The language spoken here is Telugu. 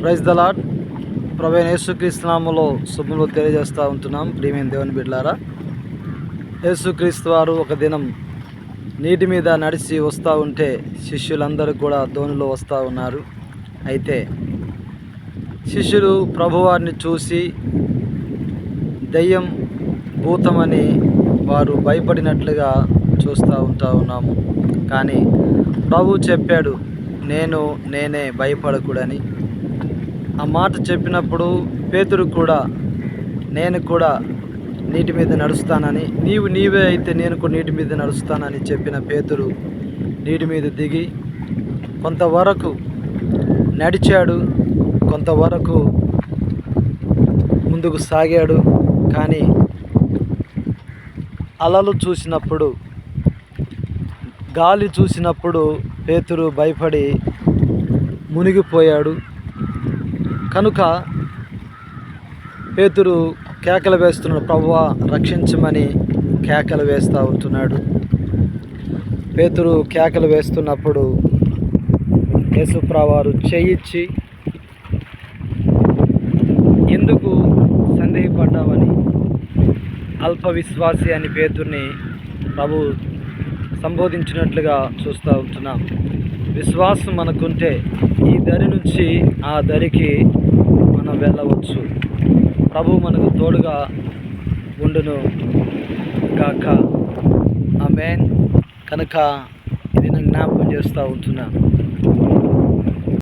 ప్రైజ్ దలాట్ ప్రవీణ్ యేసుక్రీస్తునామలో శుభములు తెలియజేస్తూ ఉంటున్నాం. ప్రియమైన దేవుని బిడ్లారా యేసుక్రీస్తు వారు ఒక దినం నీటి మీద నడిచి వస్తూ ఉంటే శిష్యులందరూ కూడా ధోనిలో వస్తూ ఉన్నారు. అయితే శిష్యులు ప్రభువారిని చూసి దయ్యం భూతమని వారు భయపడినట్లుగా చూస్తూ ఉంటా ఉన్నాము. కానీ ప్రభు చెప్పాడు నేను నేనే భయపడకూడని. ఆ మాట చెప్పినప్పుడు పేతురు కూడా నేను కూడా నీటి మీద నడుస్తానని నీవు నీవే అయితే నేను కూడా నీటి మీద నడుస్తానని చెప్పిన పేతురు నీటి మీద దిగి కొంతవరకు నడిచాడు కొంతవరకు ముందుకు సాగాడు. కానీ అలలు చూసినప్పుడు గాలి చూసినప్పుడు పేతురు భయపడి మునిగిపోయాడు. కనుక పేతురు కేకలు వేస్తున్నాడు ప్రవ్వ రక్షించమని కేకలు వేస్తూ ఉంటున్నాడు. పేతురు కేకలు వేస్తున్నప్పుడు యేసుప్రవారు చేయిచ్చి ఎందుకు సందేహపడ్డావని అల్ప విశ్వాసి అని పేతుర్ని ప్రభు సంబోధించినట్లుగా చూస్తూ ఉంటున్నాం. విశ్వాసం మనకుంటే ఈ దరి నుంచి ఆ దరికి మనం వెళ్ళవచ్చు. ప్రభు మనకు తోడుగా ఉండును కాక ఆమెన్. కనుక ఇది నేను జ్ఞాపకం చేస్తూ ఉంటున్నాను.